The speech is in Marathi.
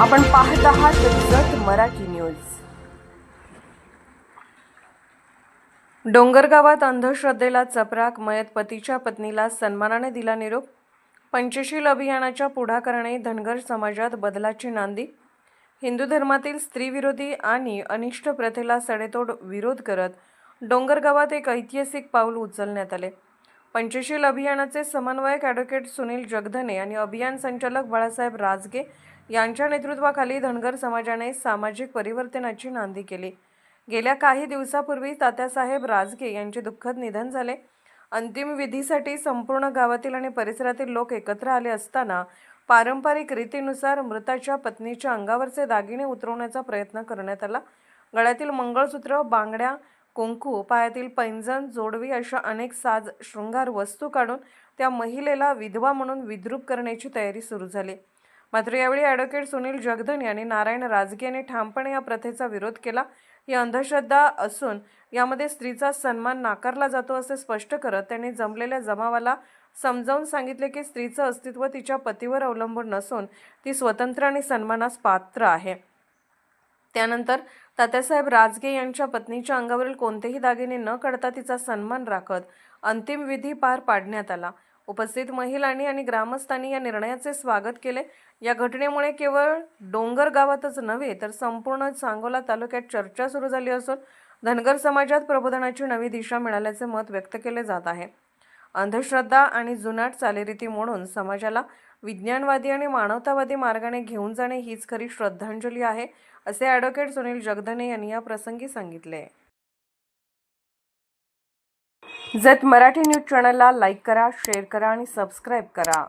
आपण पाहत आहात जत मराठी न्यूज. डोंगरगावात अंधश्रद्धेला चपराक मयत पतीच्या पत्नीला सन्मानाने दिला निरोप. पंचशील अभियानाच्या पुढाकाराने धनगर समाजात बदलाची नांदी. हिंदू धर्मातील स्त्रीविरोधी आणि अनिष्ट प्रथेला सडेतोड विरोध करत डोंगरगावात एक ऐतिहासिक पाऊल उचलण्यात आले. पंचशील अभियानाचे समन्वयक ॲडव्होकेट सुनील जगधने आणि अभियान संचालक बाळासाहेब राजगे यांच्या नेतृत्वाखाली धनगर समाजाने सामाजिक परिवर्तनाची नांदी केली. गेल्या काही दिवसापूर्वी तात्यासाहेब राजगे यांचे दुःखद निधन झाले. अंतिम विधीसाठी संपूर्ण गावातील आणि परिसरातील लोक एकत्र आले असताना पारंपरिक रीतीनुसार मृताच्या पत्नीच्या अंगावरचे दागिने उतरवण्याचा प्रयत्न करण्यात आला. गळ्यातील मंगळसूत्र बांगड्या कुंकू पायातील पैंजण जोडवी अशा अनेक साज शृंगार वस्तू काढून त्या महिलेला विधवा म्हणून विद्रूप करण्याची तयारी सुरू झाली. मात्र यावेळी ॲडव्होकेट सुनील जगधन यांनी नारायण राजगे यांनी ठामपणे या प्रथेचा विरोध केला. ही अंधश्रद्धा असून यामध्ये स्त्रीचा सन्मान नाकारला जातो असे स्पष्ट करत त्यांनी जमलेल्या जमावाला समजावून सांगितले की स्त्रीचं अस्तित्व तिच्या पतीवर अवलंबून नसून ती स्वतंत्र आणि सन्मानास पात्र आहे. त्यानंतर तात्यासाहेब राजगे यांच्या पत्नीच्या अंगावरील कोणतेही दागिने न काढता तिचा सन्मान राखत अंतिम विधी पार पाडण्यात आला. उपस्थित महिलांनी आणि ग्रामस्थांनी या निर्णयाचे स्वागत केले. या घटनेमुळे केवळ डोंगर गावातच नव्हे तर संपूर्ण सांगोला तालुक्यात चर्चा सुरू झाली असून धनगर समाजात प्रबोधनाची नवी दिशा मिळाल्याचे मत व्यक्त केले जात आहे. अंधश्रद्धा आणि जुनाट चालीरीती मोडून समाजाला विज्ञानवादी आणि मानवतावादी मार्गाने घेऊन जाणे हीच खरी श्रद्धांजली आहे असे ॲडव्होकेट सुनील जगधने यांनी या प्रसंगी सांगितले. जत मराठी न्यूज चॅनलला लाईक करा शेअर करा आणि सबस्क्राईब करा.